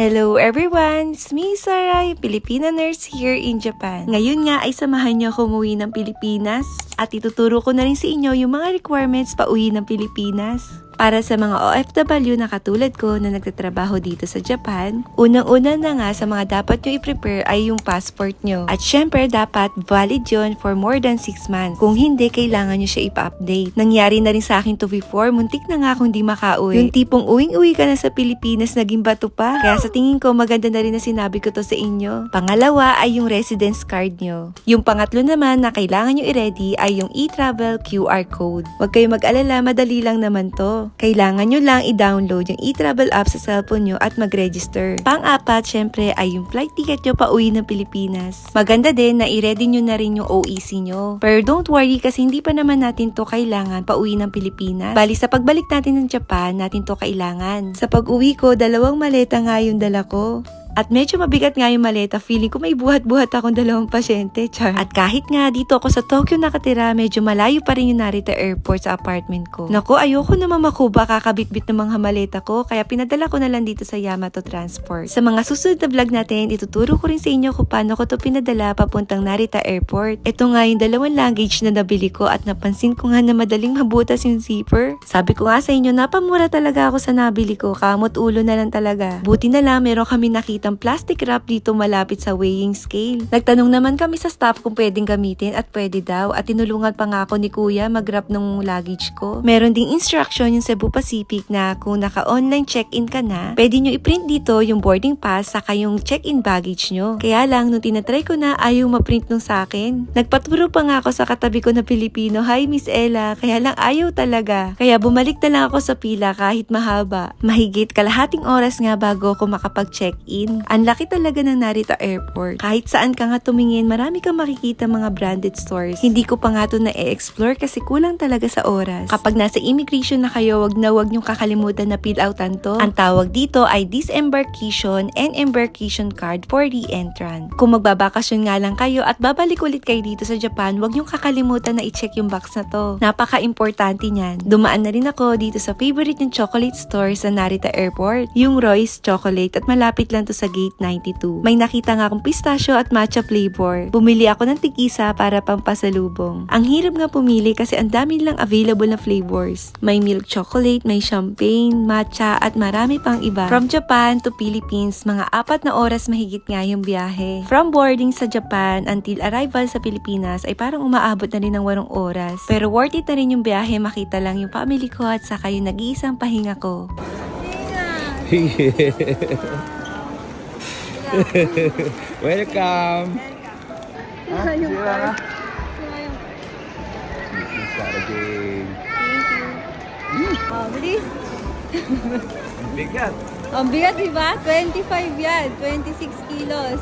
Hello everyone! It's me, Saray, Filipina nurse here in Japan. Ngayon nga ay samahan niyo ako umuwi ng Pilipinas at ituturo ko na rin sa inyo yung mga requirements pa uwi ng Pilipinas. Para sa mga OFW na katulad ko na nagtatrabaho dito sa Japan, unang-una na nga sa mga dapat nyo i-prepare ay yung passport nyo. At syempre, dapat valid yon for more than 6 months. Kung hindi, kailangan nyo siya ipa-update. Nangyari na rin sa akin to before, muntik na nga akong di makauwi. Yung tipong uwing-uwi ka na sa Pilipinas, naging bato pa. Kaya sa tingin ko, maganda na rin na sinabi ko to sa inyo. Pangalawa ay yung residence card nyo. Yung pangatlo naman na kailangan nyo i-ready ay yung e-travel QR code. Huwag kayo mag-alala, madali lang naman to. Kailangan nyo lang i-download yung e-travel app sa cellphone nyo at mag-register. Pang-apat, syempre, ay yung flight ticket nyo pa uwi ng Pilipinas. Maganda din na i-ready nyo na rin yung OEC nyo. Pero don't worry kasi hindi pa naman natin to kailangan pa uwi ng Pilipinas. Bali, sa pagbalik natin ng Japan, natin to kailangan. Sa pag-uwi ko, dalawang maleta nga yung dala ko. At medyo mabigat nga yung maleta, feeling ko may buhat-buhat akong dalawang pasyente, char. At kahit nga dito ako sa Tokyo nakatira, medyo malayo pa rin yung Narita Airport sa apartment ko. Naku, ayoko naman makuba kakabitbit ng mga maleta ko, kaya pinadala ko na lang dito sa Yamato Transport. Sa mga susunod na vlog natin, ituturo ko rin sa inyo kung paano ko to pinadala papuntang Narita Airport. Ito nga yung dalawang luggage na nabili ko at napansin ko nga na madaling mabutas yung zipper. Sabi ko nga sa inyo, napamura talaga ako sa nabili ko, kamot ulo na lang talaga. Buti na lang meron kami nakitang plastic wrap dito malapit sa weighing scale. Nagtanong naman kami sa staff kung pwedeng gamitin at pwede daw at tinulungan pa nga ako ni kuya mag-wrap ng luggage ko. Meron ding instruction yung Cebu Pacific na kung naka-online check-in ka na, pwede nyo i-print dito yung boarding pass saka yung check-in baggage nyo. Kaya lang, nung tinatry ko na, ayaw ma-print nung sa akin. Nagpaturo pa nga ako sa katabi ko na Pilipino, Hi Miss Ella, kaya lang ayaw talaga. Kaya bumalik na lang ako sa pila kahit mahaba. Mahigit kalahating oras nga bago ako makapag-check-in. Ang laki talaga ng Narita Airport. Kahit saan ka nga tumingin, marami kang makikita mga branded stores. Hindi ko pa nga to na-explore kasi kulang talaga sa oras. Kapag nasa immigration na kayo, wag na wag niyong kakalimutan na fill outan to. Ang tawag dito ay disembarkation and embarkation card for re-entrant. Kung magbabakasyon nga lang kayo at babalik ulit kayo dito sa Japan, wag niyong kakalimutan na i-check yung box na to. Napaka-importante niyan. Dumaan na rin ako dito sa favorite yung chocolate store sa Narita Airport, yung Royce Chocolate at malapit lang to sa Gate 92. May nakita nga akong pistachio at matcha flavor. Bumili ako ng tigisa para pampasalubong. Ang hirap nga pumili kasi ang dami lang available na flavors. May milk chocolate, may champagne, matcha at marami pang iba. From Japan to Philippines, mga apat na oras mahigit nga yung biyahe. From boarding sa Japan until arrival sa Pilipinas ay parang umaabot na rin ng warong oras. Pero worth it na rin yung biyahe makita lang yung family ko at saka yung nag-iisang pahinga ko. Welcome. Ah, sila na. This is Saturday. Oh, bilis. Ang bigat. Ang bigat, di ba? 25 yan. 26 kilos.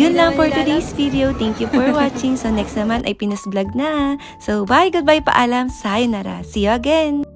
Yun lang for today's video. Thank you for watching. So next naman ay Pinas Vlog na. So bye, goodbye, paalam, sayonara. See you again!